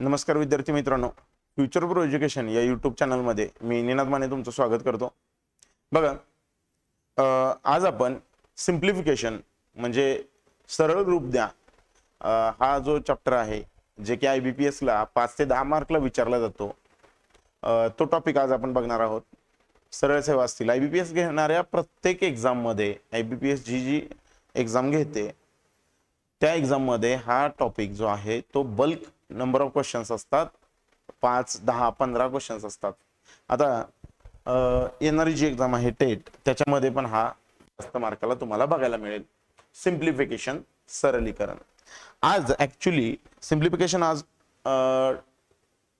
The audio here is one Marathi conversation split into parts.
नमस्कार विद्यार्थी मित्रांनो. फ्युचर प्रो एज्युकेशन या यूट्यूब चॅनलमध्ये मी निनाद माने तुमचं स्वागत करतो. बघा आज आपण सिम्प्लिफिकेशन म्हणजे सरळ रूप द्या. हा जो चॅप्टर आहे जे की आय बी पी एसला पाच ते दहा मार्कला विचारला जातो. तो टॉपिक आज आपण बघणार आहोत. सरळ सेवा असतील. आय बी पी एस घेणाऱ्या प्रत्येक एक्झाममध्ये आय बी पी एस जी जी एक्झाम घेते त्या एक्झाममध्ये हा टॉपिक जो आहे तो बल्क नंबर ऑफ क्वेश्चन्स असतात. पाच दहा पंधरा क्वेश्चन्स असतात. आता एनर्जी येणारी जी एक्झाम आहे टेट. त्याच्यामध्ये पण हा जास्त मार्काला तुम्हाला बघायला मिळेल. सिम्प्लिफिकेशन सरलीकरण. आज ॲक्च्युली सिम्प्लिफिकेशन आज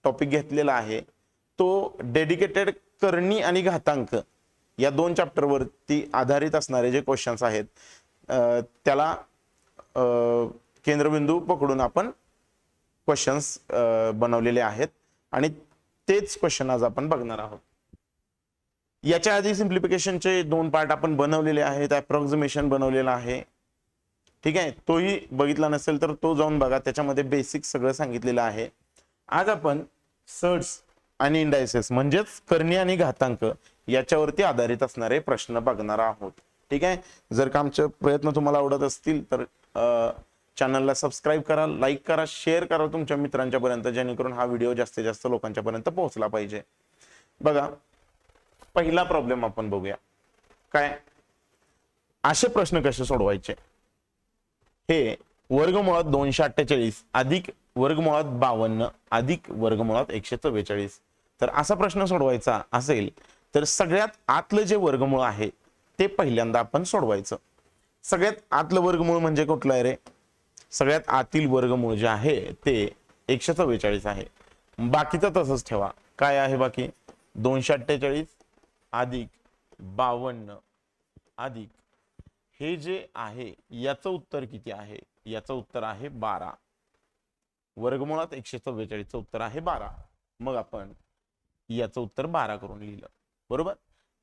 टॉपिक घेतलेला आहे. तो डेडिकेटेड करणी आणि घातांक या दोन चॅप्टरवरती आधारित असणारे जे क्वेश्चन्स आहेत त्याला केंद्रबिंदू पकडून आपण क्वेश्चन्स बनवलेले आहेत आणि तेच क्वेश्चन आज आपण बघणार आहोत. याच्या आधी सिम्प्लिफिकेशनचे दोन पार्ट आपण बनवलेले आहेत अप्रॉक्झिमेशन बनवलेला आहे. ठीक आहे? तोही बघितला नसेल तर तो जाऊन बघा त्याच्यामध्ये बेसिक सगळं सांगितलेलं आहे. आज आपण सर्ट्स आणि इंडायसेस म्हणजेच करणी आणि घातांक याच्यावरती आधारित असणारे प्रश्न बघणार आहोत. ठीक आहे? जर का आमचे प्रयत्न तुम्हाला आवडत असतील तर चॅनलला सबस्क्राईब करा लाईक करा शेअर करा तुमच्या मित्रांच्या पर्यंत जेणेकरून हा व्हिडिओ जास्तीत जास्त लोकांच्या पर्यंत पोहोचला पाहिजे. बघा पहिला प्रॉब्लेम आपण बघूया. काय? असे प्रश्न कसे सोडवायचे? हे वर्गमुळात दोनशे अठ्ठेचाळीस अधिक वर्गमुळात बावन्न अधिक वर्गमुळात एकशे चव्वेचाळीस. तर असा प्रश्न सोडवायचा असेल तर सगळ्यात आतलं जे वर्गमूळ आहे ते पहिल्यांदा आपण सोडवायचं. सगळ्यात आतलं वर्गमूळ म्हणजे कुठलं आहे रे? सगळ्यात आतील वर्गमूळ जे आहे ते एकशे चव्वेचाळीस आहे. बाकीचं तसंच ठेवा. काय आहे बाकी? दोनशे अठ्ठेचाळीस अधिक बावन्न अधिक हे जे आहे याचं उत्तर किती आहे? याचं उत्तर आहे बारा. वर्गमुळात एकशे चव्वेचाळीसचं उत्तर आहे बारा. मग आपण याचं उत्तर बारा करून लिहिलं. बरोबर?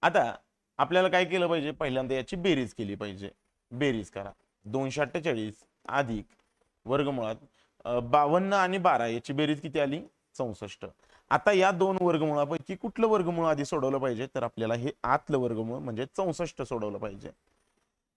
आता आपल्याला काय केलं पाहिजे? पहिल्यांदा याची बेरीज केली पाहिजे. बेरीज करा. दोनशे अठ्ठेचाळीस अधिक वर्गमुळात बावन्न आणि बारा याची बेरीज किती आली? चौसष्ट. आता या दोन वर्गमुळापैकी कुठलं वर्गमुळ आधी सोडवलं पाहिजे? तर आपल्याला हे आतलं वर्गमूळ म्हणजे चौसष्ट सोडवलं पाहिजे.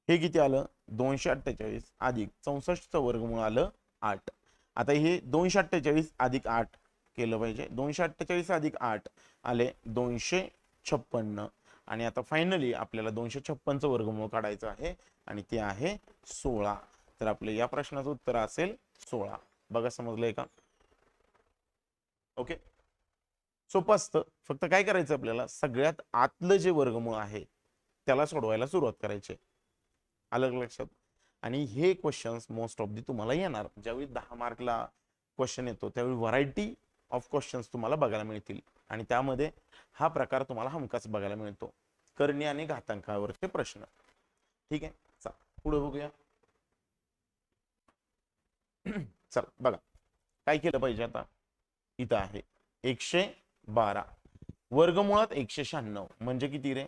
हे किती आलं? दोनशे अठ्ठेचाळीस अधिक चौसष्टचं वर्गमुळ आलं आठ. आता हे दोनशे अठ्ठेचाळीस अधिक आठ केलं पाहिजे. दोनशे अठ्ठेचाळीस अधिक आठ आले दोनशे छप्पन्न. आणि आता फायनली आपल्याला दोनशे छप्पनचं वर्गमूळ काढायचं आहे आणि ते आहे सोळा. तर आपलं या प्रश्नाचं उत्तर असेल सोळा. बघा समजलंय का? ओके. सोपं असतं फक्त काय करायचं आपल्याला? सगळ्यात आतलं जे वर्गमूळ आहे त्याला सोडवायला सुरुवात करायची. आलं लक्षात? आणि हे क्वेश्चन्स मोस्ट ऑफ दी तुम्हाला येणार. ज्यावेळी दहा मार्कला क्वेश्चन येतो त्यावेळी व्हरायटी ऑफ क्वेश्चन्स तुम्हाला बघायला मिळतील. आणि त्यामध्ये हा प्रकार तुम्हाला हमखास बघायला मिळतो. करणी आणि घातांकावरचे प्रश्न. ठीक आहे? पुढे बघूया. चल बघा. काय केलं पाहिजे आता? इथं आहे. एकशे बारा. वर्गमुळात एकशे शहाण्णव. म्हणजे किती रे?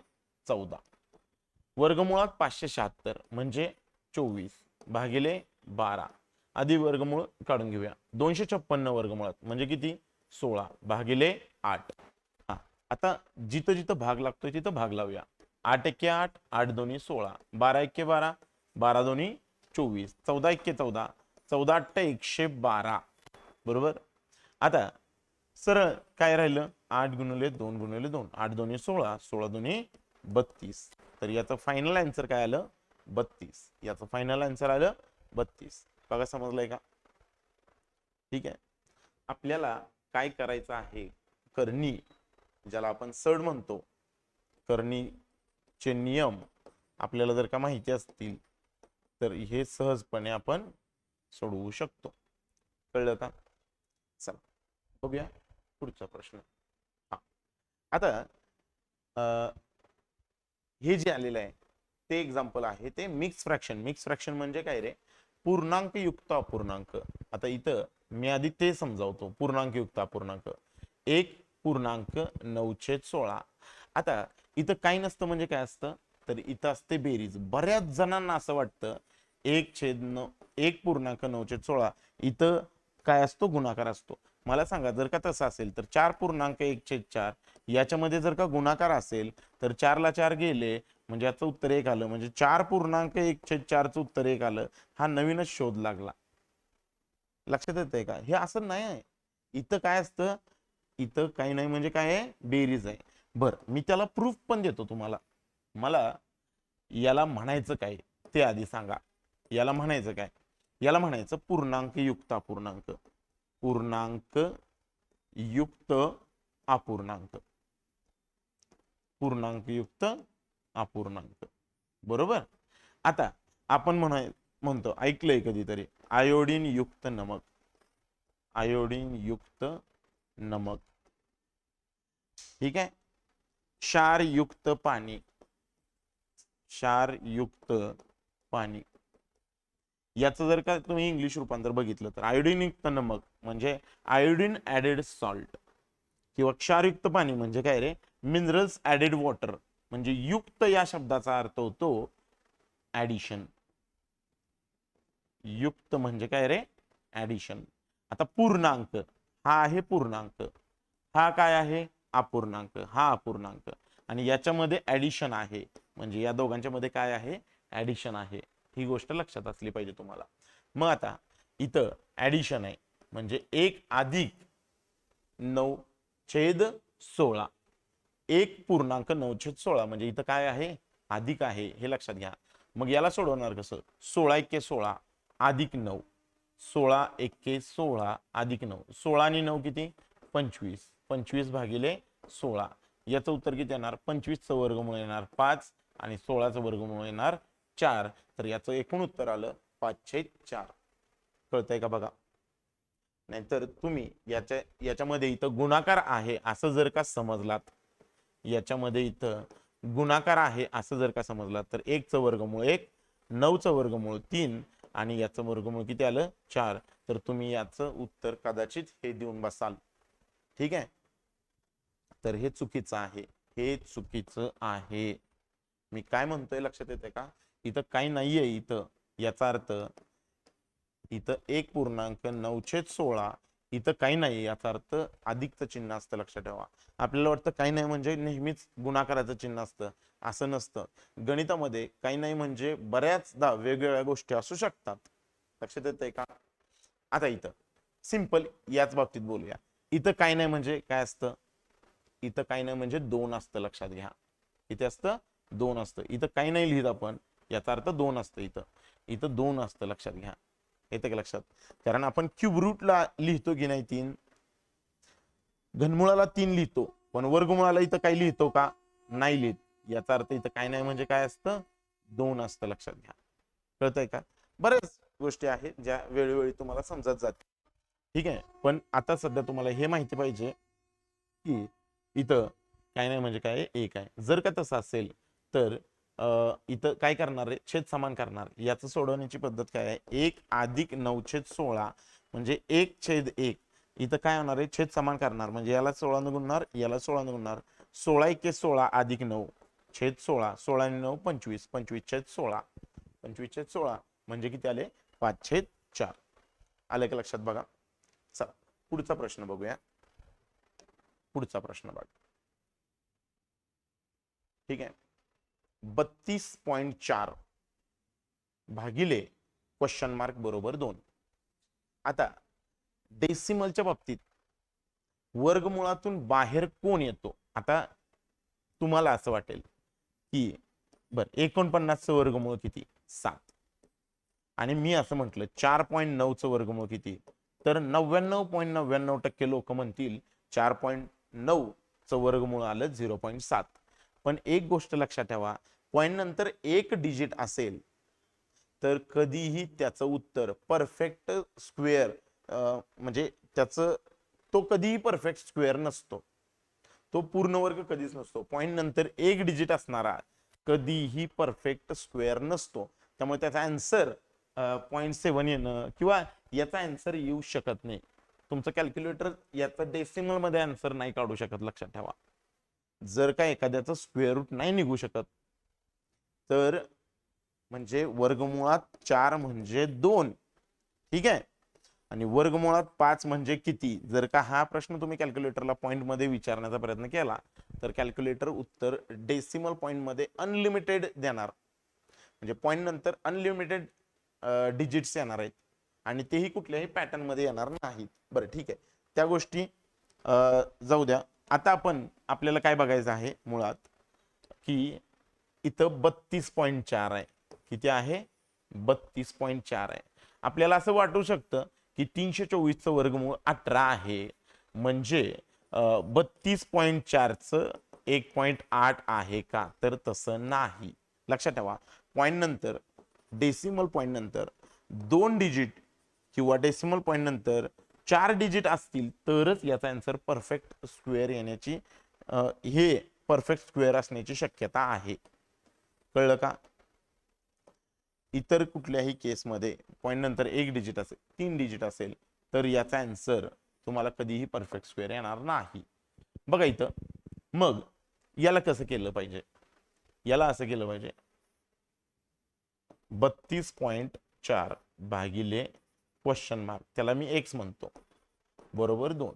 चौदा. वर्गमुळात पाचशे शहात्तर. म्हणजे चोवीस. भागिले बारा. आधी वर्गमूळ काढून घेऊया. दोनशे छप्पन्न वर्गमुळात. म्हणजे किती? सोळा. भागिले आठ. हा. आता जिथं जिथं भाग लागतोय तिथं भाग लावूया. आठ एक्के आठ आठ दोन्ही सोळा. बारा एक्के बारा बारा दोन्ही चोवीस. चौदा एक्के चौदा. चौदा अठ्ठ एकशे बारा. बरोबर? आता सरळ काय राहिलं? आठ गुणिले दोन गुणिले दोन. आठ दोन्ही सोळा सोळा दोन्ही बत्तीस. तर याचं फायनल आन्सर काय आलं? बत्तीस. याचं फायनल आन्सर आलं बत्तीस. बघा समजलंय का? ठीक आहे? आपल्याला काय करायचं आहे? करणी ज्याला आपण सड म्हणतो करणीचे नियम आपल्याला जर का माहिती असतील तर हे सहजपणे आपण सोडवू शकतो. कळलं का? चला बघूया पुढचा प्रश्न. हा. आता अं, हे जे आलेलं आहे ते एक्झाम्पल आहे ते मिक्स फ्रॅक्शन मिक्स फ्रॅक्शन म्हणजे काय रे? पूर्णांक युक्त अपूर्णांक. आता इथं मी आधी ते समजावतो. पूर्णांक युक्त अपूर्णांक. एक पूर्णांक नऊशे सोळा. आता इथं काही नसतं म्हणजे काय असतं? तर इथं असते बेरीज. बऱ्याच जणांना असं वाटतं एक छेद नऊ एक पूर्णांक नऊशे सोळा इथं काय असतो? गुणाकार असतो. मला सांगा जर का तसं असेल तर चार पूर्णांक एक छेद चार याच्यामध्ये जर का गुणाकार असेल तर चारला चार गेले म्हणजे याचं उत्तर एक आलं. म्हणजे चार पूर्णांक एक छेद चारचं उत्तर एक आलं हा नवीनच शोध लागला. लक्षात येतंय का? हे असं नाही आहे. इथं काय असतं? इथं काही नाही म्हणजे काय आहे? बेरीज आहे. बर मी त्याला प्रूफ पण देतो तुम्हाला. मला याला म्हणायचं काय? ते आधी सांगा. याला म्हणायचं काय? याला म्हणायचं पूर्णांक युक्त अपूर्णांक. पूर्णांक युक्त अपूर्णांक. पूर्णांक युक्त अपूर्णांक. बरोबर? आता आपण म्हणाय म्हणतो ऐकलंय कधीतरी आयोडीन युक्त नमक. आयोडीन युक्त नमक. ठीक आहे? क्षार युक्त पाणी. क्षार युक्त पाणी. याचं जर का तुम्ही इंग्लिश रूपांतर बघितलं तर आयोडीन युक्त नमक म्हणजे आयोडीन ऍडेड सॉल्ट किंवा क्षारयुक्त पाणी म्हणजे काय रे? मिनरल्स ऍडेड वॉटर म्हणजे युक्त या शब्दाचा अर्थ होतो ऍडिशन युक्त म्हणजे काय रे? ऍडिशन आता पूर्णांक हा आहे पूर्णांक. हा काय आहे? अपूर्णांक. हा अपूर्णांक. आणि याच्यामध्ये ऍडिशन आहे. म्हणजे या दोघांच्या मध्ये काय आहे? ऍडिशन आहे. ही गोष्ट लक्षात असली पाहिजे तुम्हाला. मग आता इथं ऍडिशन आहे. म्हणजे एक अधिक नऊ छेद सोळा. एक पूर्णांक नऊ छेद सोळा. म्हणजे इथं काय आहे? अधिक आहे. हे लक्षात घ्या. मग याला सोडवणार कसं? सोळा एके सोळा अधिक नऊ. सोळा एके सोळा अधिक नऊ. सोळा आणि नऊ किती? पंचवीस. पंचवीस भागिले सोळा. याचं उत्तर किती येणार? पंचवीसचं वर्गमूळ येणार पाच आणि सोळाचं वर्गमूळ येणार चार. तर याचं एकूण उत्तर आलं पाचशे चार. कळतंय का बघा? नाहीतर तुम्ही याच्या याच्यामध्ये इथं गुणाकार आहे असं जर का समजलात याच्यामध्ये इथं गुणाकार आहे असं जर का समजलात तर एकचं वर्गमूळ एक नऊचं वर्गमूळ तीन आणि याचं वर्गमूळ किती आलं? चार. तर तुम्ही याचं उत्तर कदाचित हे देऊन बसाल. ठीक आहे? तर हे चुकीचं आहे. हे चुकीचं आहे. मी काय म्हणतोय? लक्षात येते का? इथं काही नाहीये इथं याचा अर्थ इथं एक पूर्णांक नऊशे सोळा इथं काही नाही याचा अर्थ अधिकचं चिन्ह असतं लक्षात ठेवा. आपल्याला वाटतं काही नाही म्हणजे नेहमीच गुणाकाराचं चिन्ह असतं असं नसतं. गणितामध्ये काही नाही म्हणजे बऱ्याचदा वेगवेगळ्या गोष्टी असू शकतात. लक्षात येतंय का? आता इथं सिंपल याच बाबतीत बोलूया. इथं काही नाही म्हणजे काय असतं? इथं काही नाही म्हणजे दोन असतं लक्षात घ्या. इथे असतं दोन असतं. इथं काही नाही लिहित आपण. याचा अर्थ दोन असतं इथं. इथं दोन असतं लक्षात घ्या. येतं का लक्षात? कारण आपण क्यूब रूटला लिहितो की नाही तीन? घनमुळाला तीन लिहितो. पण वर्गमुळाला इथं काही लिहितो का? नाही लिहित. याचा अर्थ इथं काय नाही म्हणजे काय असतं? दोन असतं लक्षात घ्या. कळतंय का? बऱ्याच गोष्टी आहेत ज्या वेळोवेळी तुम्हाला समजत जाते ठीक आहे? पण आता सध्या तुम्हाला हे माहिती पाहिजे की इथं काय नाही म्हणजे काय? एक आहे. जर का तसं असेल तर इथं काय करणार आहे? छेद समान करणार याचं सोडवण्याची पद्धत काय आहे? एक अधिक नऊ छेद सोळा म्हणजे एक छेद एक. इथं काय होणार आहे? छेद समान करणार. म्हणजे याला सोळा न गुणणार याला सोळा न गुणणार. सोळा एके सोळा अधिक नऊ. छेद सोळा सोळा आणि नऊ पंचवीस. पंचवीस छेद सोळा. पंचवीस छेद सोळा म्हणजे किती आले? पाच छेद चार. आले का लक्षात बघा? चला पुढचा प्रश्न बघूया. पुढचा प्रश्न बघा. ठीक आहे? बत्तीस पॉईंट चार भागिले क्वेश्चन मार्क बरोबर दोन. आता डेसिमलच्या बाबतीत वर्गमुळातून बाहेर कोण येतो? आता तुम्हाला असं वाटेल की बर एकोणपन्नासचं वर्गमूळ किती? सात. आणि मी असं म्हटलं चार पॉईंट नऊचं वर्गमूळ किती? तर नव्याण्णव पॉईंट नव्याण्णव टक्के लोक म्हणतील चार पॉईंट नऊ च वर्गमूळ आलं झिरो पॉईंट सात. पण एक गोष्ट लक्षात ठेवा पॉईंट नंतर एक डिजिट असेल तर कधीही त्याचं उत्तर परफेक्ट स्क्वेअर म्हणजे त्याचं तो कधीही परफेक्ट स्क्वेअर नसतो. तो पूर्ण वर्ग कधीच नसतो. पॉईंट नंतर एक डिजिट असणारा कधीही परफेक्ट स्क्वेअर नसतो. त्यामुळे त्याचा अँसर पॉईंट सेवन येणं किंवा याचा अँसर येऊ शकत नाही. तुमचं कॅल्क्युलेटर याचा डेसिमलमध्ये आन्सर नाही काढू शकत लक्षात ठेवा. जर का एखाद्याचं स्क्वेअर रूट नाही निघू शकत तर म्हणजे वर्गमुळात चार म्हणजे दोन. ठीक आहे? आणि वर्गमुळात पाच म्हणजे किती? जर का हा प्रश्न तुम्ही कॅल्क्युलेटरला पॉईंटमध्ये विचारण्याचा प्रयत्न केला तर कॅल्क्युलेटर उत्तर डेसिमल पॉईंटमध्ये अनलिमिटेड देणार. म्हणजे पॉईंट नंतर अनलिमिटेड डिजिट्स येणार आहेत. आणि तेही कुठल्याही पॅटर्नमध्ये येणार नाहीत. बरं ठीक आहे. त्या गोष्टी जाऊ द्या. आता आपण आपल्याला काय बघायचं आहे मुळात? की इथं बत्तीस पॉईंट चार आहे. किती आहे? बत्तीस पॉईंट चार आहे. आपल्याला असं वाटू शकतं की तीनशे चोवीसचं वर्गमूळ अठरा आहे. म्हणजे बत्तीस पॉईंट चारचं एक पॉईंट आठ आहे का? तर तसं नाही. लक्षात ठेवा. पॉईंट नंतर डेसिमल पॉईंट नंतर दोन डिजिट किंवा डेसिमल पॉईंट नंतर चार डिजिट असतील तरच याचा आन्सर परफेक्ट स्क्वेअर येण्याची हे परफेक्ट स्क्वेअर असण्याची शक्यता आहे. कळलं का? इतर कुठल्याही केसमध्ये पॉईंट नंतर एक डिजिट असेल तीन डिजिट असेल तर याचा आन्सर तुम्हाला कधीही परफेक्ट स्क्वेअर येणार नाही. बघा इथं मग याला कसं केलं पाहिजे? याला असं केलं पाहिजे. बत्तीस पॉईंट चार भागिले क्वेश्चन मार्क त्याला मी एक्स म्हणतो. बरोबर दोन.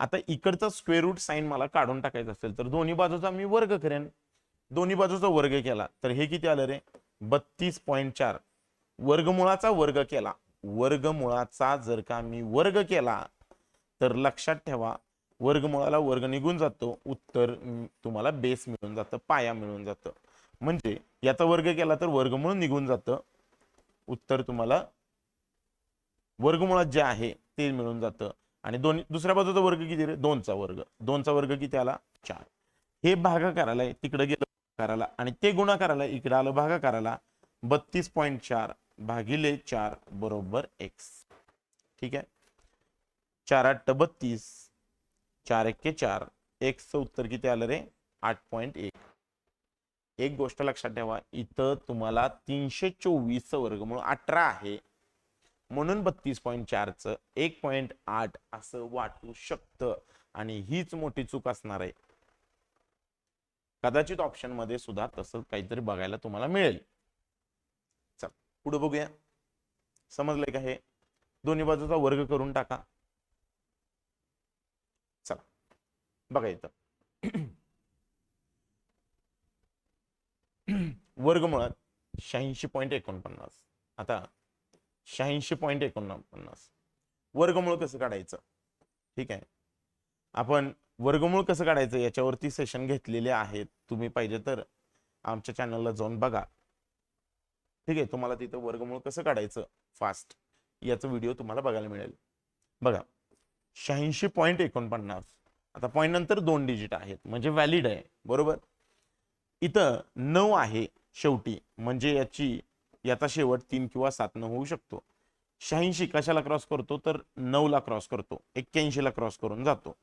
आता इकडचा स्क्वेअर रूट साईन मला काढून टाकायचं असेल तर दोन्ही बाजूचा मी वर्ग करेन. दोन्ही बाजूचा वर्ग केला तर हे किती आलं रे? बत्तीस पॉईंट चार. वर्गमुळाचा वर्ग केला. वर्गमुळाचा जर का मी वर्ग केला तर लक्षात ठेवा वर्गमुळाला वर्ग निघून जातो. उत्तर तुम्हाला बेस मिळून जातं पाया मिळून जातं. म्हणजे याचा वर्ग केला तर वर्गमुळ निघून जातं. उत्तर तुम्हाला वर्गमुळात जे आहे ते मिळून जातं. आणि दोन दुसऱ्या बाजूचा वर्ग किती रे? दोनचा वर्ग. दोनचा वर्ग किती आला? चार. हे भागाकाराला आहे तिकडे गेलं भागाकाराला. आणि ते गुणाकाराला इकडे आलं भागाकाराला. बत्तीस पॉईंट चार भागिले चार बरोबर एक्स. ठीक आहे? चार आठ बत्तीस. चार एक्के चार. एक्सचं उत्तर किती आलं रे? आठ पॉईंट एक. एक गोष्ट लक्षात ठेवा इथं तुम्हाला तीनशे चोवीसचं वर्गमूळ अठरा आहे. म्हणून बत्तीस पॉईंट चारचं एक पॉईंट आठ असं वाटू शकतं. आणि हीच मोठी चूक असणार आहे. कदाचित ऑप्शनमध्ये सुद्धा तसं काहीतरी बघायला तुम्हाला मिळेल. चल पुढे बघूया. समजलंय का हे? दोन्ही बाजूचा वर्ग करून टाका. चला बघा इथं. वर्गमुळात शहाऐंशी पॉईंट एकोणपन्नास. आता शहाऐंशी पॉईंट एकोणपन्नास. वर्गमूळ कसं काढायचं? ठीक आहे. आपण वर्गमूळ कसं काढायचं? याच्यावरती सेशन घेतलेले आहेत. तुम्ही पाहिजे तर आमच्या चॅनलला जाऊन बघा. ठीक आहे? तुम्हाला तिथं वर्गमूळ कसं काढायचं? फास्ट याचं व्हिडिओ तुम्हाला बघायला मिळेल. बघा. शहाऐंशी पॉईंट एकोणपन्नास. आता पॉईंट नंतर दोन डिजिट आहेत. म्हणजे व्हॅलिड आहे. बरोबर? इथं नऊ आहे शेवटी. म्हणजे याची याचा शेवट तीन किंवा सात न होऊ शकतो. शहाऐंशी कशाला क्रॉस करतो? तर नऊला क्रॉस करतो. एक्क्याऐंशीला क्रॉस करून जातो.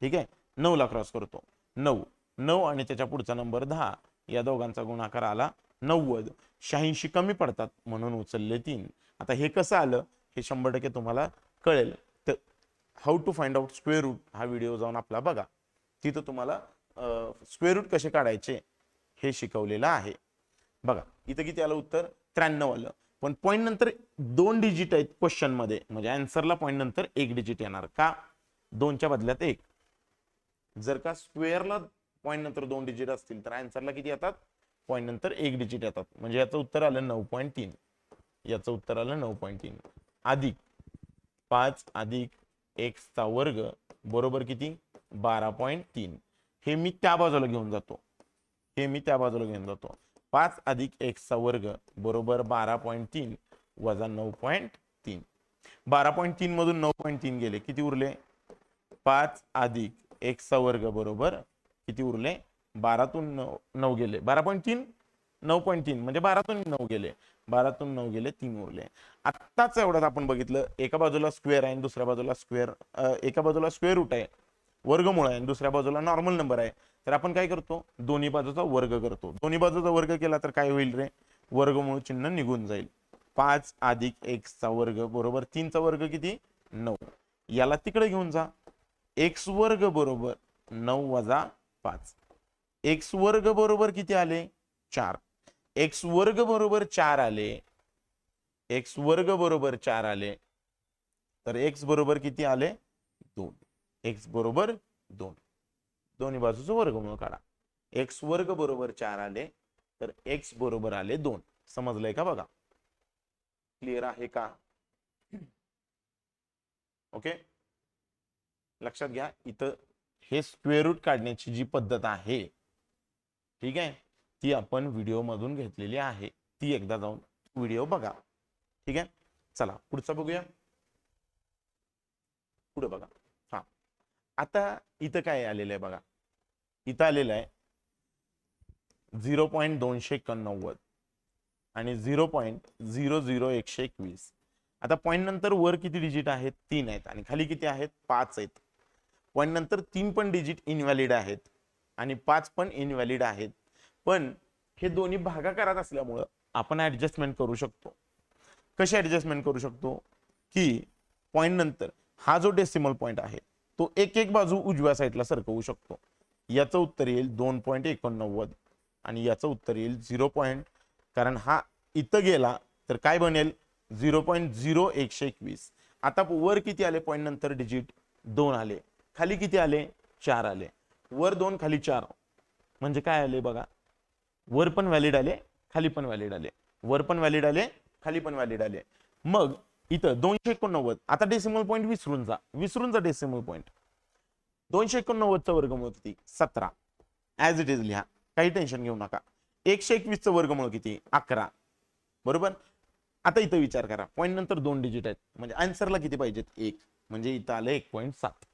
ठीक आहे? नऊला क्रॉस करतो. नऊ. नऊ आणि त्याच्या पुढचा नंबर दहा. या दोघांचा गुणाकार आला नव्वद. शहाऐंशी कमी पडतात म्हणून उचलले तीन. आता हे कसं आलं? हे शंभर टक्के तुम्हाला कळेल. तर how to find out square root हा व्हिडिओ जाऊन आपला बघा. तिथं तुम्हाला स्क्वेअर रूट कसे काढायचे हे शिकवलेलं आहे. बघा. इथं किती आलं उत्तर? त्र्याण्णव आलं. पण पॉईंट नंतर दोन डिजिट आहेत क्वेश्चनमध्ये. म्हणजे आन्सरला पॉईंट नंतर एक डिजिट येणार. का? दोनच्या बदल्यात एक. जर का स्क्वेअरला पॉईंट नंतर दोन डिजिट असतील तर आन्सरला किती येतात? पॉईंट नंतर एक डिजिट येतात. म्हणजे याचं उत्तर आलं नऊ पॉईंट तीन. याचं उत्तर आलं नऊ पॉईंट तीन. अधिक पाच अधिक एक्सचा वर्ग बरोबर किती? बारा पॉईंट तीन. हे मी त्या बाजूला घेऊन जातो. हे मी त्या बाजूला घेऊन जातो. पाच अधिक एक्सचा वर्ग बरोबर बारा पॉईंट तीन वजा नऊ पॉईंट तीन. बारा पॉईंट तीन मधून नऊ पॉईंट तीन गेले किती उरले? पाच अधिक एक्सचा वर्ग बरोबर किती उरले? बारातून नऊ नऊ गेले. बारा पॉईंट तीन नऊ पॉईंट तीन म्हणजे बारातून नऊ गेले. बारातून नऊ गेले तीन उरले. आत्ताच एवढ्यात आपण बघितलं एका बाजूला स्क्वेअर आहे आणि दुसऱ्या बाजूला स्क्वेअर एका बाजूला स्क्वेअर रूट आहे. वर्गमूळ आहे आणि दुसऱ्या बाजूला नॉर्मल नंबर आहे. तर आपण काय करतो? दोन्ही बाजूचा वर्ग करतो. दोन्ही बाजूचा वर्ग केला तर काय होईल रे? वर्गमूळ चिन्ह निघून जाईल. पाच अधिक एक्सचा वर्ग बरोबर तीनचा वर्ग किती? नऊ. याला तिकडे घेऊन जा. एक्स वर्ग बरोबर नऊ वजा पाच. एक्स वर्ग बरोबर किती आले? चार. एक्स वर्ग बरोबर चार आले. एक्स वर्ग बरोबर चार आले. तर एक्स बरोबर किती आले? दोन. एक्स बरोबर दोन. दोन्ही बाजूचं वर्गमूळ काढा. एक्स वर्ग बरोबर चार आले तर एक्स बरोबर आले दोन. समजलंय का बघा? क्लिअर आहे का? ओके लक्षात घ्या इथं हे स्क्वेअर रूट काढण्याची जी पद्धत आहे ठीक आहे? ती आपण व्हिडिओ मधून घेतलेली आहे. ती एकदा जाऊन व्हिडिओ बघा. ठीक आहे? चला पुढचा बघूया. पुढे बघा. हा. आता इथं काय आलेलं आहे बघा? इथं आलेलं आहे. झिरो पॉईंट दोनशे एकोणनव्वद आणि झिरो पॉईंट झिरो झिरो एकशे एकवीस. आता पॉईंट नंतर वर किती डिजिट आहेत? तीन आहेत आणि खाली किती आहेत? पाच आहेत. पॉईंट नंतर तीन पण डिजिट इनव्हॅलिड आहेत आणि पाच पण इनव्हॅलिड आहेत. पण हे दोन्ही भागाकारात असल्यामुळं आपण ॲडजस्टमेंट करू शकतो. कशी ॲडजस्टमेंट करू शकतो? की पॉईंट नंतर हा जो डेसिमल पॉईंट आहे तो एक एक बाजू उजव्या साईडला सरकवू शकतो. याचं उत्तर येईल दोन पॉईंट एकोणनव्वद आणि याचं उत्तर येईल झिरो पॉईंट. कारण हा इथं गेला तर काय बनेल? झिरो पॉईंट झिरो एकशे एकवीस. आता वर किती आले? पॉईंट नंतर डिजिट दोन आले. खाली किती आले? चार आले. वर दोन खाली चार. म्हणजे काय आले बघा? वर पण व्हॅलिड आले खाली पण व्हॅलिड आले. वर पण व्हॅलिड आले खाली पण व्हॅलिड आले. मग इथं दोनशे एकोणनव्वद. आता डेसिमल पॉईंट विसरून जा. विसरून जा डेसिमल पॉईंट दोनशे एकोणनव्वदचा वर्गमूळ किती? सतरा. ऍज इट इज लिहा. काही टेन्शन घेऊ नका. एकशे एकवीसचं वर्गमूळ किती? अकरा. बरोबर? आता इथं विचार करा. पॉईंट नंतर दोन डिजिट आहेत. म्हणजे आन्सरला किती पाहिजेत? एक. म्हणजे इथं आलं एक पॉईंट सात.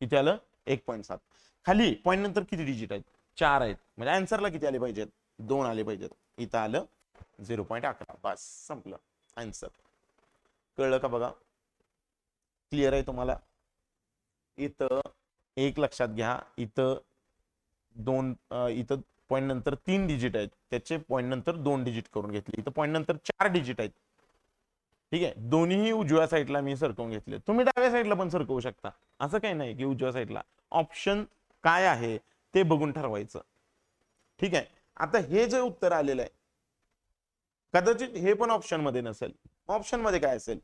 इथे आलं एक पॉईंट सात. खाली पॉईंट नंतर किती डिजिट आहेत? चार आहेत. म्हणजे आन्सरला किती आले पाहिजेत? दोन आले पाहिजेत. इथं आलं झिरो पॉईंट अकरा. बस. संपलं. आन्सर कळलं का बघा? क्लिअर आहे तुम्हाला? इथं एक लक्षात घ्या इथं दोन इथं पॉईंट नंतर तीन डिजिट आहेत. त्याचे पॉईंट नंतर दोन डिजिट करून घेतले. इथं पॉईंट नंतर चार डिजिट आहेत. ठीक आहे? दोन्हीही उजव्या साईडला मी सरकवून घेतले. तुम्ही डाव्या साईडला पण सरकवू शकता. असं काही नाही की उजव्या साईडला ऑप्शन काय आहे ते बघून ठरवायचं. ठीक आहे? आता हे जे उत्तर आलेलं आहे कदाचित हे पण ऑप्शनमध्ये नसेल. ऑप्शनमध्ये काय असेल?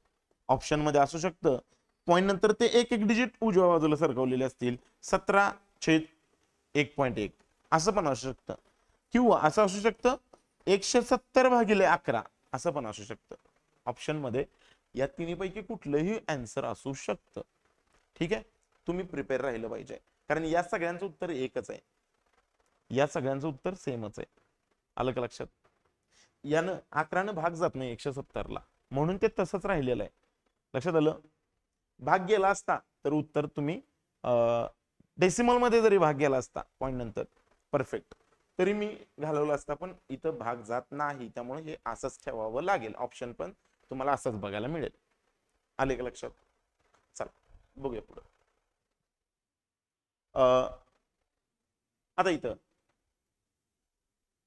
ऑप्शनमध्ये असू शकतं. पॉईंट नंतर ते एक एक डिजिट उजव्या बाजूला सरकवलेले असतील. सतरा छेद एक पॉईंट एक. असं पण असू शकतं. किंवा असं असू शकतं एकशे सत्तर भागिले अकरा. असं पण असू शकतं. ऑप्शनमध्ये या तिन्हीपैकी कुठलंही अँसर असू शकतं. ठीक आहे? तुम्ही प्रिपेअर राहिलं पाहिजे. कारण या सगळ्यांचं उत्तर एकच आहे. या सगळ्यांचं उत्तर सेमच आहे. आलं का लक्षात? यानं अकरानं भाग जात नाही एकशे सत्तरला. म्हणून ते तसंच राहिलेलं आहे. लक्षात आलं? भाग गेला असता तर उत्तर तुम्ही डेसिमलमध्ये जरी भाग गेला असता पॉईंट नंतर. परफेक्ट तरी मी घालवला असता पण इथं भाग जात नाही. त्यामुळे हे असंच ठेवावं लागेल. ऑप्शन पण तुम्हाला असंच बघायला मिळेल. आले का लक्षात? चला बघूया पुढं. अं, आता इथं.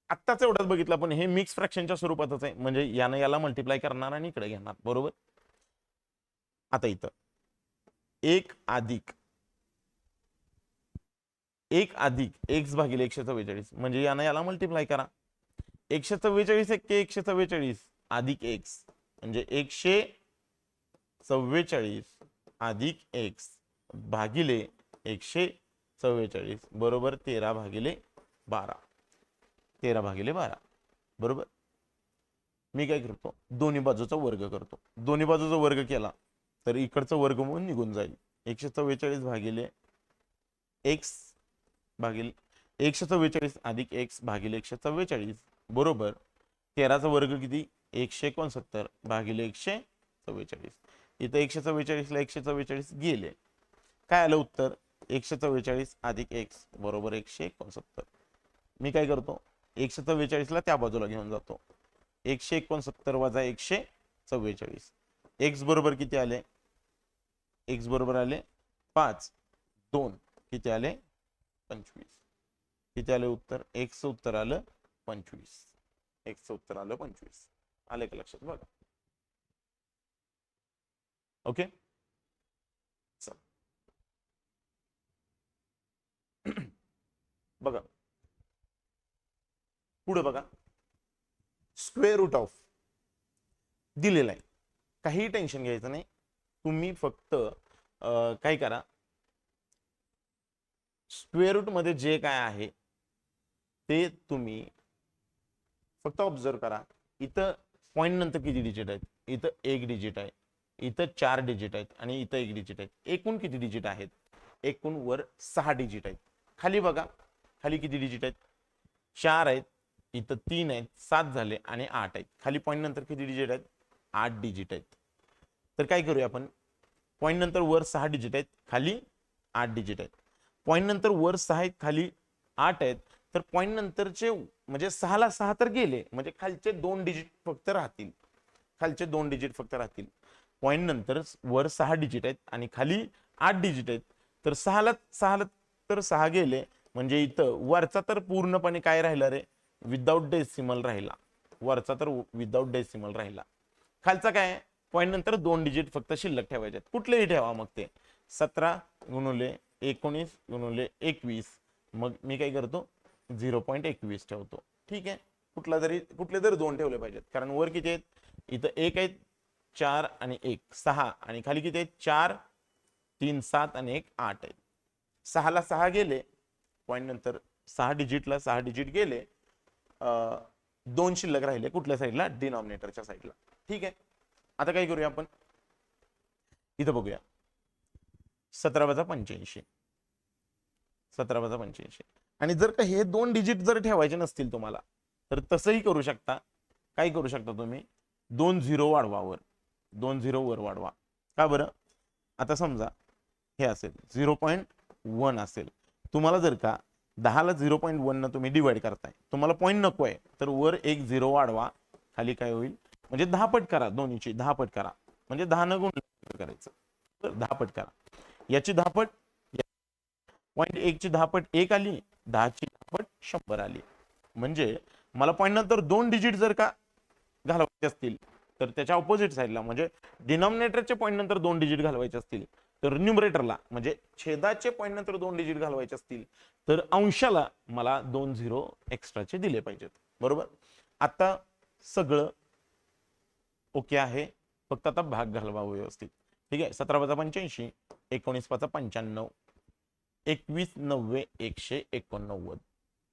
आत्ताच एवढंच बघितलं पण हे मिक्स फ्रॅक्शनच्या स्वरूपातच आहे. म्हणजे यानं याला मल्टिप्लाय करणार आणि इकडे घेणार. बरोबर? आता इथं. एक अधिक. एक अधिक एक्स भागिले एकशे चव्वेचाळीस म्हणजे यानं याला मल्टिप्लाय करा. एकशे चव्वेचाळीस एक एकशे चव्वेचाळीस अधिक एक्स. म्हणजे एकशे चव्वेचाळीस अधिक एक्स भागिले एकशे चव्वेचाळीस बरोबर तेरा भागिले बारा. तेरा भागिले बारा. बरोबर? मी काय करतो? दोन्ही बाजूचा वर्ग करतो. दोन्ही बाजूचा वर्ग केला. तर इकडचं वर्ग म्हणून निघून जाईल. एकशे चव्वेचाळीस भागिले एक्स भागिले एकशे चव्वेचाळीस अधिक एक्स भागिले एकशे चव्वेचाळीस बरोबर. तेराचा वर्ग किती? एकशे एकोणसत्तर भागिले एकशे चव्वेचाळीस इथं एकशे चव्वेचाळीसला एकशे चव्वेचाळीस गेले. काय आलं उत्तर? एकशे चव्वेचाळीस अधिक एक्स बरोबर एकशे एकोणसत्तर. मी काय करतो? एकशे चव्वेचाळीसला त्या बाजूला घेऊन जातो. एकशे एकोणसत्तर वजा एकशे चव्वेचाळीस एक्स बरोबर किती आले? एक्स बरोबर आले पाच. दोन. किती आले? पंचवीस. किती आले उत्तर? एक्सचं उत्तर आलं पंचवीस. एक्सचं उत्तर आलं पंचवीस. आले का लक्षात? बघा. ओके चल बघा. पुढे बघा. स्क्वेअर रूट ऑफ दिलेला आहे. काही टेन्शन घ्यायचं नाही. तुम्ही फक्त काय करा? स्क्वेअर रूटमध्ये जे काय आहे ते तुम्ही फक्त ऑब्झर्व करा. इथं पॉईंट नंतर किती डिजिट आहेत? इथं एक डिजिट आहे. इथं चार डिजिट आहेत आणि इथं एक डिजिट आहेत. एकूण किती डिजिट आहेत? एकूण वर सहा डिजिट आहेत. खाली बघा. खाली किती डिजिट आहेत? चार आहेत. इथं तीन आहेत. सात झाले आणि आठ आहेत. खाली पॉईंट नंतर किती डिजिट आहेत? आठ डिजिट आहेत. तर काय करूया आपण? पॉईंट नंतर वर सहा डिजिट आहेत खाली आठ डिजिट आहेत. पॉईंट नंतर वर सहा आहेत खाली आठ आहेत. तर पॉईंट नंतरचे म्हणजे सहाला सहा तर गेले म्हणजे खालचे दोन डिजिट फक्त राहतील. खालचे दोन डिजिट फक्त राहतील. पॉईंट नंतर वर सहा डिजिट आहेत आणि खाली आठ डिजिट आहेत. तर सहाला सहाला तर सहा गेले म्हणजे इथं वरचा तर पूर्णपणे काय राहिला रे? विदाऊट डेसिमल राहिला. वरचा तर विदाऊट डेसिमल राहिला. खालचा काय पॉईंट नंतर दोन डिजिट फक्त शिल्लक ठेवायचे आहेत. कुठलेही ठेवा मग ते. सतरा गुणुले एकोणीस गुणुले एकवीस. मग मी काय करतो? झिरो पॉईंट एकवीस ठेवतो. ठीक आहे? कुठला तरी कुठले तरी दोन ठेवले पाहिजेत. कारण वर किती आहेत? इथं एक आहेत चार आणि एक. सहा. आणि खाली किती आहेत? चार तीन सात आणि एक आठ आहेत. सहाला सहा गेले. पॉईंट नंतर सहा डिजिटला सहा डिजिट गेले. दोन शिल्लक राहिले कुठल्या साईडला डिनॉमिनेटरच्या साईडला ठीक आहे. आता काय करूया आपण? इथं बघूया. सतरा वजा पंच्याऐंशी. सतरा वजा पंच्याऐंशी. आणि जर का हे दोन डिजिट जर ठेवायचे नसतील तुम्हाला तर तसंही करू शकता. काय करू शकता तुम्ही? दोन झिरो वाढवा वर. दोन झिरो वर वाढवा. का बरं? आता समजा हे असेल. झिरो पॉईंट वन असेल. तुम्हाला जर का दहाला झिरो पॉईंट वन तुम्ही डिवाईड करताय तुम्हाला पॉईंट नको आहे तर वर एक झिरो वाढवा. खाली काय होईल? म्हणजे दहा पट करा दोन्हीची दहा पट करा. म्हणजे दहा न गुण करायचं. तर दहा पट करा. याची दहा पट पॉईंट एक ची दहा पट एक आली दहाची दहा पट शंभर आली. म्हणजे मला पॉईंट नंतर दोन डिजिट जर का घालवायचे असतील तर त्याच्या ऑपोजिट साईडला म्हणजे डिनॉमिनेटरचे पॉईंट नंतर दोन डिजिट घालवायचे असतील तर न्युमरेटरला म्हणजे छेदाचे पॉईंट नंतर दोन डिजिट घालवायचे असतील तर अंशाला मला दोन झिरो एक्स्ट्राचे दिले पाहिजेत. बरोबर? आता सगळं ओके आहे. फक्त आता भाग घालवा व्यवस्थित. ठीक आहे? सतरा वजा पंच्याऐंशी एकोणीस पाचा पंच्याण्णव एकवीस नव्वे एकशे एकोणनव्वद.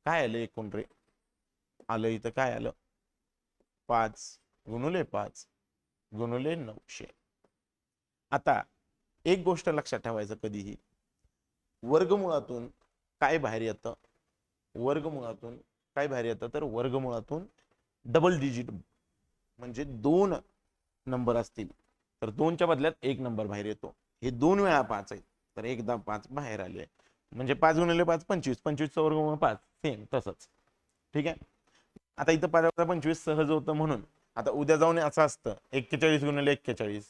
काय आलं एकूण रे? आलं इथं काय आलं? पाच गुणुले पाच गुणुले नऊशे. आता एक गोष्ट लक्षात ठेवायचं कधीही. वर्गमुळातून काय बाहेर येतं? वर्गमुळातून काय बाहेर येतं? तर वर्गमुळातून डबल डिजिट म्हणजे दोन नंबर असतील. तर दोनच्या बदल्यात एक नंबर बाहेर येतो. हे दोन वेळा पाच आहेत. तर एकदा पाच बाहेर आले म्हणजे पाच गुणिले पाच पंचवीस. पंचवीसचा वर्ग पाच. सेम तसंच. ठीक आहे? आता इथं पाच पंचवीस सहज होतं म्हणून. आता उद्या जाऊन असं असतं. एक्केचाळीस गुणिले एक्केचाळीस.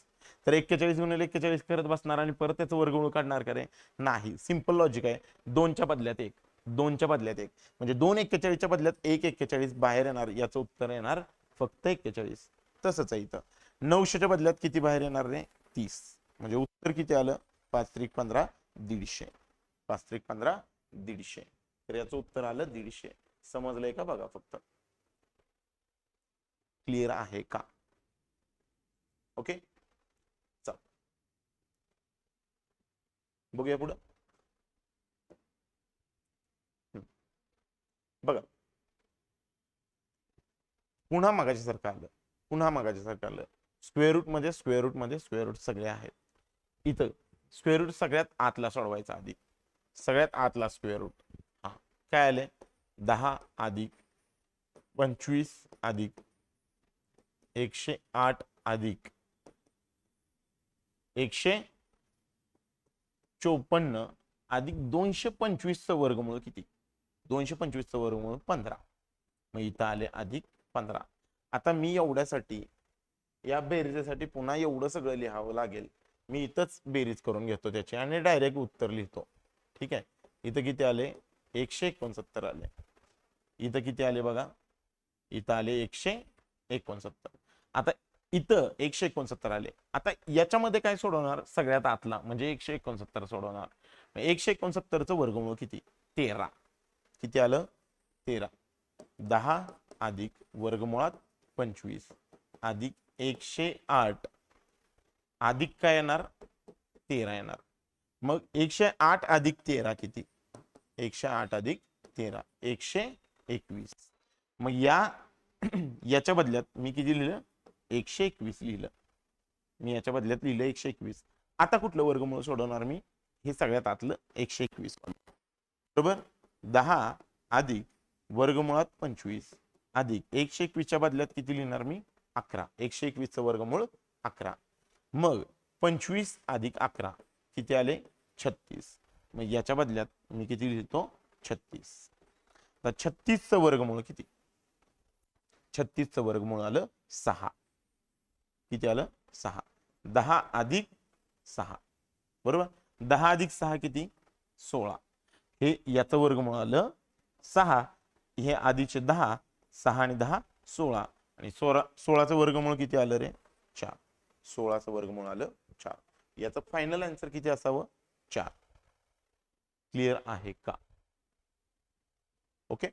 तर एक्केचाळीस गुणिले एक्केचाळीस करत बसणार आणि परत त्याचं वर्गमूळ काढणार का रे? नाही. सिंपल लॉजिक आहे. दोनच्या बदल्यात एक. दोनच्या बदल्यात एक. म्हणजे दोन एक्केचाळीसच्या बदल्यात एक एक्केचाळीस बाहेर येणार. याचं उत्तर येणार फक्त एक्केचाळीस. तसंच आहे इथं. नऊशेच्या बदल्यात किती बाहेर येणार रे? तीस. म्हणजे उत्तर किती आलं? पाच त्रिक पंधरा दीडशे. पाच त्रिक पंधरा दीडशे. तर याचं उत्तर आलं दीडशे. समजलंय का बघा फक्त? क्लिअर आहे का? ओके? चल. बघूया पुढं. बघा. पुन्हा मागाच्या सारखं आलं. पुन्हा मागाच्या सारखं आलं. स्क्वेअर रूटमध्ये स्क्वेअर रूटमध्ये स्क्वेअर रूट सगळे आहेत. इथं स्क्वेअर रूट सगळ्यात आतला सोडवायचा अधिक सगळ्यात आतला स्क्वेअर रूट. हा. काय आले? दहा अधिक पंचवीस अधिक एकशे आठ अधिक एकशे चोपन्न अधिक दोनशे पंचवीसचं वर्गमूळ किती? दोनशे पंचवीसचं वर्गमूळ पंधरा. मग इथं आले अधिक पंधरा. आता मी एवढ्यासाठी या बेरीजसाठी पुन्हा एवढं सगळं लिहावं लागेल. मी इथंच बेरीज करून घेतो त्याची आणि डायरेक्ट उत्तर लिहितो. ठीक आहे? इथं किती आले? एकशे एकोणसत्तर आले. इथं किती आले बघा? इथं आले एकशे एकोणसत्तर. आता इथं एकशे एकोणसत्तर आले. आता याच्यामध्ये काय सोडवणार? सगळ्यात आतला म्हणजे एकशे एकोणसत्तर सोडवणार. एकशे एकोणसत्तरचं वर्गमूळ किती? तेरा. किती आलं? तेरा. दहा अधिक वर्गमुळात पंचवीस अधिक एकशे आठ. अधिक काय येणार? तेरा येणार. मग एकशे आठ अधिक तेरा किती? एकशे आठ अधिक तेरा. एकशे एकवीस. मग या याच्या बदल्यात मी किती लिहिलं? एकशे एकवीस लिहिलं. मी याच्या बदल्यात लिहिलं एकशे एकवीस. आता कुठलं वर्गमूळ सोडवणार मी? हे सगळ्यात आतलं एकशे एकवीस बरोबर? दहा अधिक वर्गमुळात पंचवीस. अधिक एकशे एकवीसच्या बदल्यात किती लिहिणार मी? अकरा. एकशे एकवीसचं वर्गमूळ अकरा. मग पंचवीस अधिक अकरा. किती आले? छत्तीस. मग याच्या बदल्यात मी किती लिहितो? छत्तीस. तर छत्तीसचं वर्गमूळ किती? छत्तीसचं वर्गमूळ आलं सहा. किती आलं? सहा. दहा अधिक सहा. बरोबर? दहा अधिक सहा किती? सोळा. हे याचं वर्गमूळ आलं सहा. हे आधीचे दहा सहा आणि दहा सोळा. आणि सोळा सोळाचं वर्गमूळ किती आलं रे? चार. सोळाचं वर्गमूळ आलं चार. याचं फायनल आन्सर किती असावं? चार. क्लिअर आहे का? ओके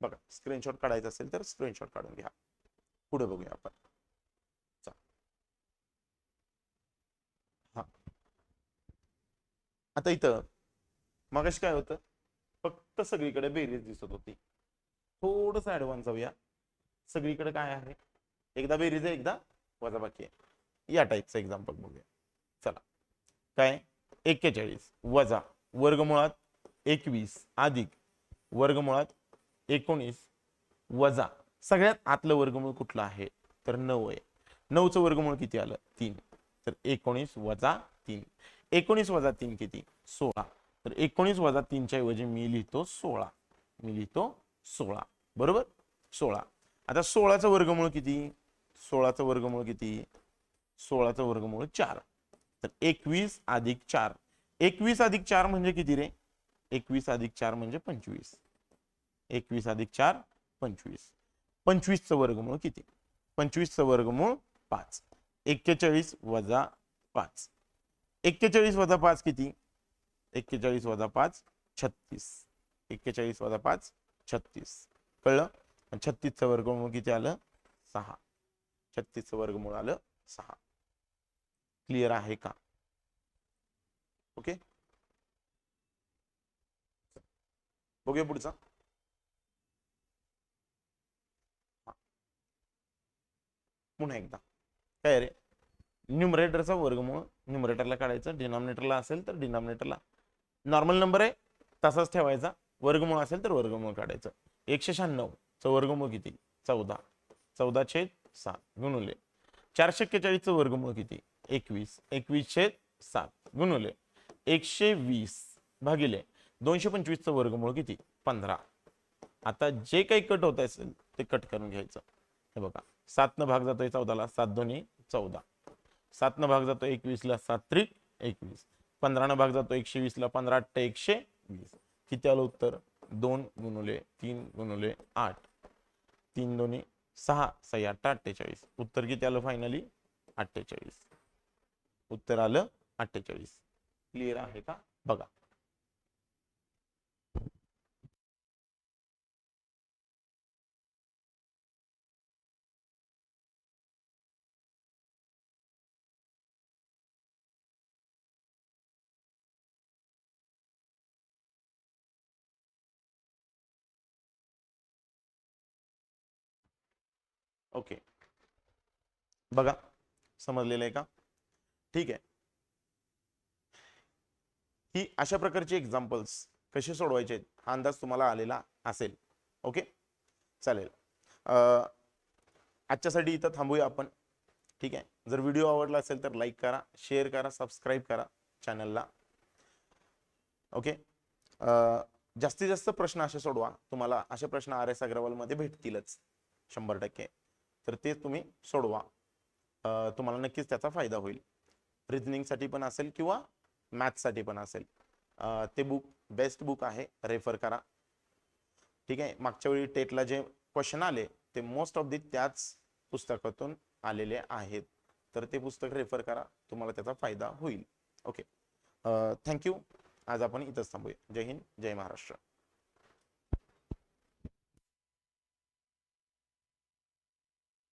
बघा स्क्रीनशॉट काढायचा असेल तर स्क्रीनशॉट काढून घ्या. पुढे बघूया आपण. हा. आता इथं मगाशी काय होतं? फक्त सगळीकडे बेरीज दिसत होती. थोडस ऍडव्हान्स जाऊया. सगळीकडे काय आहे? एकदा बेरीज आहे एकदा वजाबाकी आहे. या टाईपचं एक्झाम्पल बघूया. चला. काय? एक्केचाळीस. वजा. वर्गमुळात एकवीस. अधिक. वर्गमुळात एकोणीस. वजा. सगळ्यात आतलं वर्गमूळ कुठलं आहे? तर नऊ आहे. नऊचं वर्गमूळ किती आलं? तीन. तर एकोणीस वजा तीन. एकोणीस वजा तीन किती? सोळा. तर एकोणीस वजा तीनच्या ऐवजी मी लिहितो सोळा. मी लिहितो सोळा. बरोबर? सोळा. आता सोळाचं वर्गमूळ किती? सोळाचं वर्गमूळ किती? सोळाचं वर्गमूळ चार. तर एकवीस अधिक चार. एकवीस अधिक चार म्हणजे किती रे? एकवीस अधिक चार म्हणजे पंचवीस. एकवीस अधिक चार पंचवीस. पंचवीसचं वर्गमूळ किती? पंचवीसचं वर्गमूळ पाच. एक्केचाळीस वजा पाच. एक्केचाळीस वजा पाच किती? एक्केचाळीस वजा पाच छत्तीस. एक्केचाळीस वजा पाच छत्तीस. कळलं? छत्तीसचं वर्गमूळ किती आलं? सहा. छत्तीसचं वर्गमूळ आलं सहा. क्लिअर आहे का? ओके बघूया पुढचा. पुन्हा एकदा. काय रे? न्युमरेटरचा वर्गमूळ न्युमरेटरला काढायचं. डिनॉमिनेटरला असेल तर डिनॉमिनेटरला नॉर्मल नंबर आहे तसाच ठेवायचा. वर्गमूळ असेल तर वर्गमूळ काढायचं. एकशे शहाण्णव. वर्गमूळ किती? चौदा. चौदा छेद सात गुणुले. चारशे शक्केचाळीसचं वर्गमूळ किती? एकवीस. एकवीस छेद सात गुणुले. एकशे वीस भागिले दोनशे पंचवीसचं वर्गमूळ किती? पंधरा. आता जे काही कट होत असेल ते कट करून घ्यायचं. हे बघा. सातनं भाग जातोय चौदाला. सात दोन्ही चौदा. सातनं भाग जातो एकवीसला सात त्रिक एकवीस. पंधरानं भाग जातो एकशे वीसला पंधरा अठ्ठ एकशे वीस किती आलं उत्तर? दोन गुणुले तीन गुणुले आठ. तीन दोन्ही सहा सही आठ अठ्ठेचाळीस. उत्तर किती आलं फायनली अठ्ठेचाळीस. उत्तर आलं अठ्ठेचाळीस. क्लिअर आहे का? बघा. ओके. बघा समजलेलं आहे का? ठीक आहे. ही अशा प्रकारची एक्झाम्पल्स कसे सोडवायचे आहेत? हा अंदाज तुम्हाला आलेला असेल. ओके? चालेल. अं, आजच्यासाठी इथं थांबूया आपण. ठीक आहे. जर व्हिडिओ आवडला असेल तर लाईक करा शेअर करा सबस्क्राईब करा चॅनलला ओके? जास्तीत जास्त प्रश्न असे सोडवा. तुम्हाला असे प्रश्न आर एस अग्रवालमध्ये भेटतीलच. शंभर टक्के. तर ते तुम्ही सोडवा. तुम्हाला नक्कीच त्याचा फायदा होईल. रिझनिंगसाठी पण असेल किंवा मॅथ्ससाठी पण असेल. ते बुक बेस्ट बुक आहे. रेफर करा. ठीक आहे? मागच्या वेळी टेटला जे क्वेश्चन आले ते मोस्ट ऑफ दी त्याच पुस्तकातून आलेले आहेत. तर ते पुस्तक रेफर करा. तुम्हाला त्याचा फायदा होईल. ओके थँक्यू आज आपण इथंच थांबूया. जय हिंद. जय महाराष्ट्र.